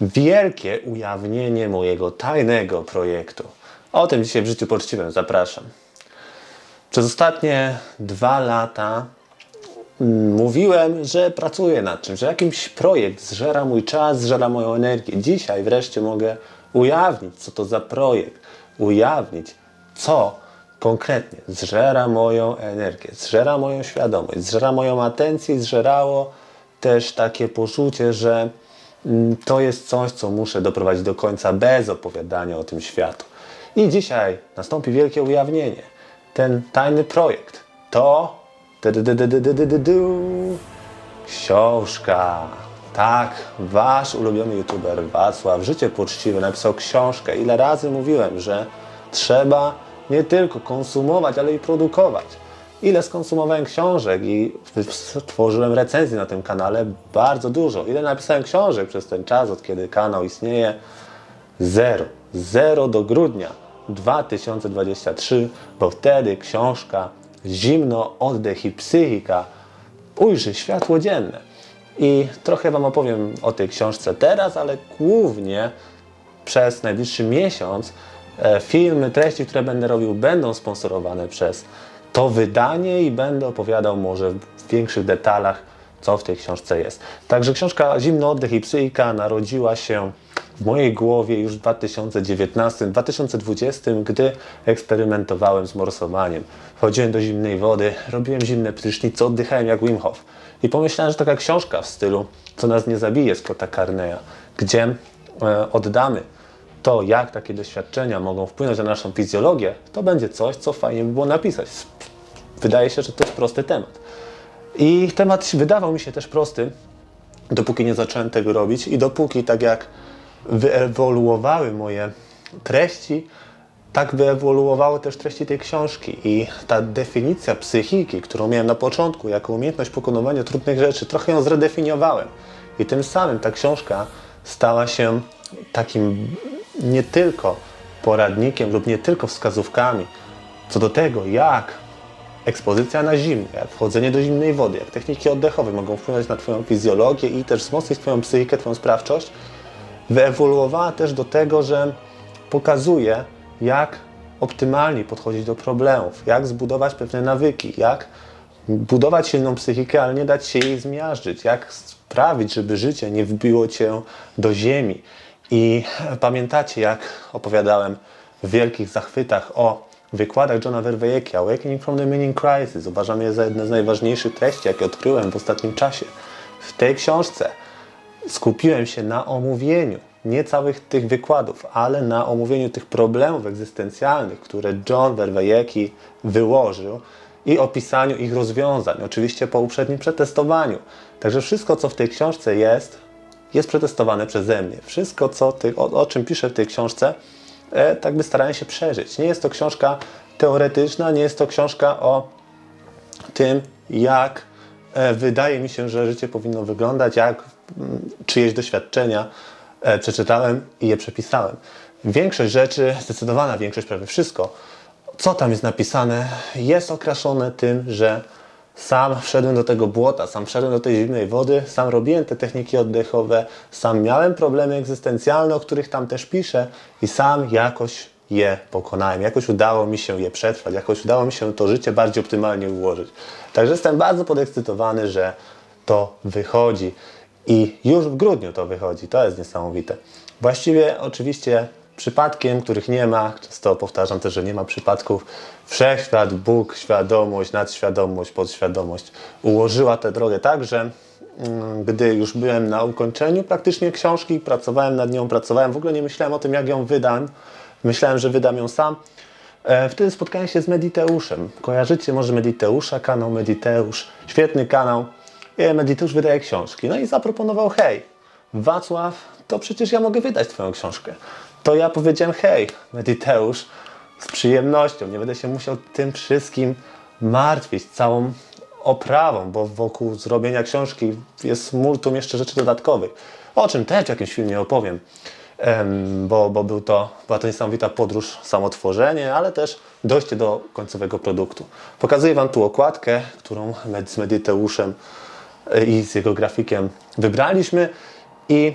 wielkie ujawnienie mojego tajnego projektu. O tym dzisiaj w życiu poczciwym zapraszam. Przez ostatnie dwa lata mm, mówiłem, że pracuję nad czymś, że jakiś projekt zżera mój czas, zżera moją energię. Dzisiaj wreszcie mogę ujawnić, co to za projekt, ujawnić, co konkretnie zżera moją energię, zżera moją świadomość, zżera moją atencję zżerało też takie poczucie, że to jest coś, co muszę doprowadzić do końca bez opowiadania o tym światu. I dzisiaj nastąpi wielkie ujawnienie. Ten tajny projekt to książka. Tak, wasz ulubiony youtuber Wacław Życie Poczciwe napisał książkę. Ile razy mówiłem, że trzeba nie tylko konsumować, ale i produkować. Ile skonsumowałem książek i stworzyłem recenzji na tym kanale? Bardzo dużo. Ile napisałem książek przez ten czas, od kiedy kanał istnieje? Zero. Zero do grudnia 2023, bo wtedy książka Zimno, oddech i psychika ujrzy światło dzienne. I trochę Wam opowiem o tej książce teraz, ale głównie przez najbliższy miesiąc e, filmy, treści, które będę robił, będą sponsorowane przez to wydanie i będę opowiadał może w większych detalach, co w tej książce jest. Także książka Zimno, oddech i psychika narodziła się w mojej głowie już w 2019-2020, gdy eksperymentowałem z morsowaniem. Wchodziłem do zimnej wody, robiłem zimne prysznice, oddychałem jak Wim Hof. I pomyślałem, że taka książka w stylu Co nas nie zabije Scotta Carneya, gdzie e, oddamy to, jak takie doświadczenia mogą wpłynąć na naszą fizjologię, to będzie coś, co fajnie by było napisać. Wydaje się, że to jest prosty temat. I temat wydawał mi się też prosty, dopóki nie zacząłem tego robić i dopóki tak jak wyewoluowały moje treści, tak wyewoluowały też treści tej książki. I ta definicja psychiki, którą miałem na początku, jako umiejętność pokonywania trudnych rzeczy, trochę ją zredefiniowałem. I tym samym ta książka stała się takim nie tylko poradnikiem lub nie tylko wskazówkami co do tego, jak ekspozycja na zimno, jak wchodzenie do zimnej wody, jak techniki oddechowe mogą wpłynąć na Twoją fizjologię i też wzmocnić Twoją psychikę, Twoją sprawczość, wyewoluowała też do tego, że pokazuje, jak optymalnie podchodzić do problemów, jak zbudować pewne nawyki, jak budować silną psychikę, ale nie dać się jej zmiażdżyć, jak sprawić, żeby życie nie wbiło cię do ziemi. I pamiętacie, jak opowiadałem w wielkich zachwytach o wykładach Johna Verweyeki, Awakening from the Meaning Crisis. Uważam je za jedne z najważniejszych treści, jakie odkryłem w ostatnim czasie. W tej książce skupiłem się na omówieniu nie całych tych wykładów, ale na omówieniu tych problemów egzystencjalnych, które John Verweyeki wyłożył i opisaniu ich rozwiązań, oczywiście po uprzednim przetestowaniu. Także wszystko, co w tej książce jest, jest przetestowane przeze mnie. Wszystko, co ty, o, o czym piszę w tej książce, e, tak by starałem się przeżyć. Nie jest to książka teoretyczna, nie jest to książka o tym, jak e, wydaje mi się, że życie powinno wyglądać, jak mm, czyjeś doświadczenia e, przeczytałem i je przepisałem. Większość rzeczy, zdecydowana większość, prawie wszystko, co tam jest napisane, jest okraszone tym, że sam wszedłem do tego błota, sam wszedłem do tej zimnej wody, sam robiłem te techniki oddechowe, sam miałem problemy egzystencjalne, o których tam też piszę i sam jakoś je pokonałem. Jakoś udało mi się je przetrwać, jakoś udało mi się to życie bardziej optymalnie ułożyć. Także jestem bardzo podekscytowany, że to wychodzi. I już w grudniu to wychodzi. To jest niesamowite. Właściwie oczywiście przypadkiem, których nie ma, często powtarzam też, że nie ma przypadków, wszechświat, Bóg, świadomość, nadświadomość, podświadomość ułożyła tę drogę tak, że mm, gdy już byłem na ukończeniu praktycznie książki, pracowałem nad nią, pracowałem, w ogóle nie myślałem o tym, jak ją wydam. Myślałem, że wydam ją sam. E, Wtedy spotkałem się z Mediteuszem. Kojarzycie może Mediteusza, kanał Mediteusz. Świetny kanał. I Mediteusz wydaje książki. No i zaproponował, hej, Wacław, to przecież ja mogę wydać Twoją książkę. To ja powiedziałem, hej, Mediteusz, z przyjemnością, nie będę się musiał tym wszystkim martwić, całą oprawą, bo wokół zrobienia książki jest multum jeszcze rzeczy dodatkowych, o czym też w jakimś filmie opowiem, Em, bo, bo był to, była to niesamowita podróż, samotworzenie, ale też dojście do końcowego produktu. Pokazuję Wam tu okładkę, którą z Mediteuszem e, i z jego grafikiem wybraliśmy i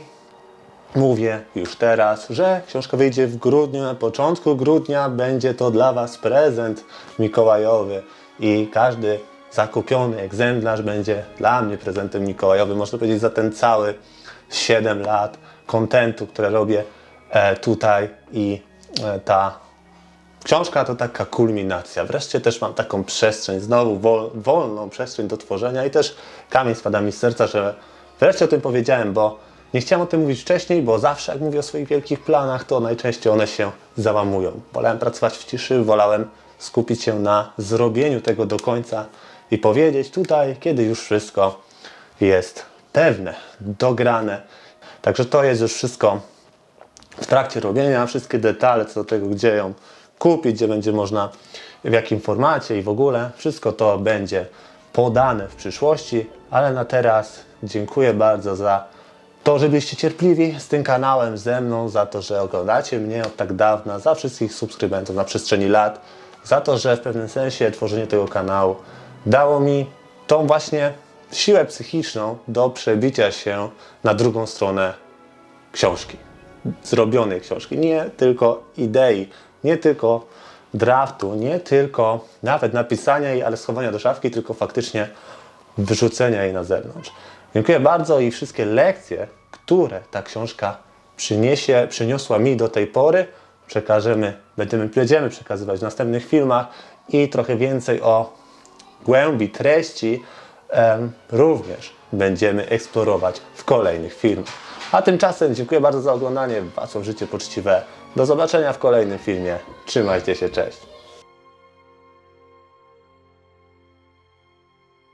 mówię już teraz, że książka wyjdzie w grudniu, na początku grudnia będzie to dla Was prezent mikołajowy i każdy zakupiony egzemplarz będzie dla mnie prezentem mikołajowym, można powiedzieć za ten cały 7 lat kontentu, które robię e, tutaj i e, ta Książka to taka kulminacja. Wreszcie też mam taką przestrzeń, znowu wol, wolną przestrzeń do tworzenia i też kamień spada mi z serca, że wreszcie o tym powiedziałem, bo nie chciałem o tym mówić wcześniej, bo zawsze jak mówię o swoich wielkich planach, to najczęściej one się załamują. Wolałem pracować w ciszy, wolałem skupić się na zrobieniu tego do końca i powiedzieć tutaj, kiedy już wszystko jest pewne, dograne. Także to jest już wszystko w trakcie robienia, wszystkie detale co do tego, gdzie ją kupić, gdzie będzie można, w jakim formacie i w ogóle, wszystko to będzie podane w przyszłości, ale na teraz dziękuję bardzo za to, że byliście cierpliwi z tym kanałem, ze mną, za to, że oglądacie mnie od tak dawna, za wszystkich subskrybentów na przestrzeni lat, za to, że w pewnym sensie tworzenie tego kanału dało mi tą właśnie siłę psychiczną do przebicia się na drugą stronę książki, zrobionej książki, nie tylko idei, nie tylko draftu, nie tylko nawet napisania jej, ale schowania do szafki, tylko faktycznie wyrzucenia jej na zewnątrz. Dziękuję bardzo i wszystkie lekcje, które ta książka przyniesie, przyniosła mi do tej pory, przekażemy, będziemy, będziemy przekazywać w następnych filmach i trochę więcej o głębi treści również będziemy eksplorować w kolejnych filmach. A tymczasem dziękuję bardzo za oglądanie. Wacław Życie Poczciwe. Do zobaczenia w kolejnym filmie. Trzymajcie się, cześć.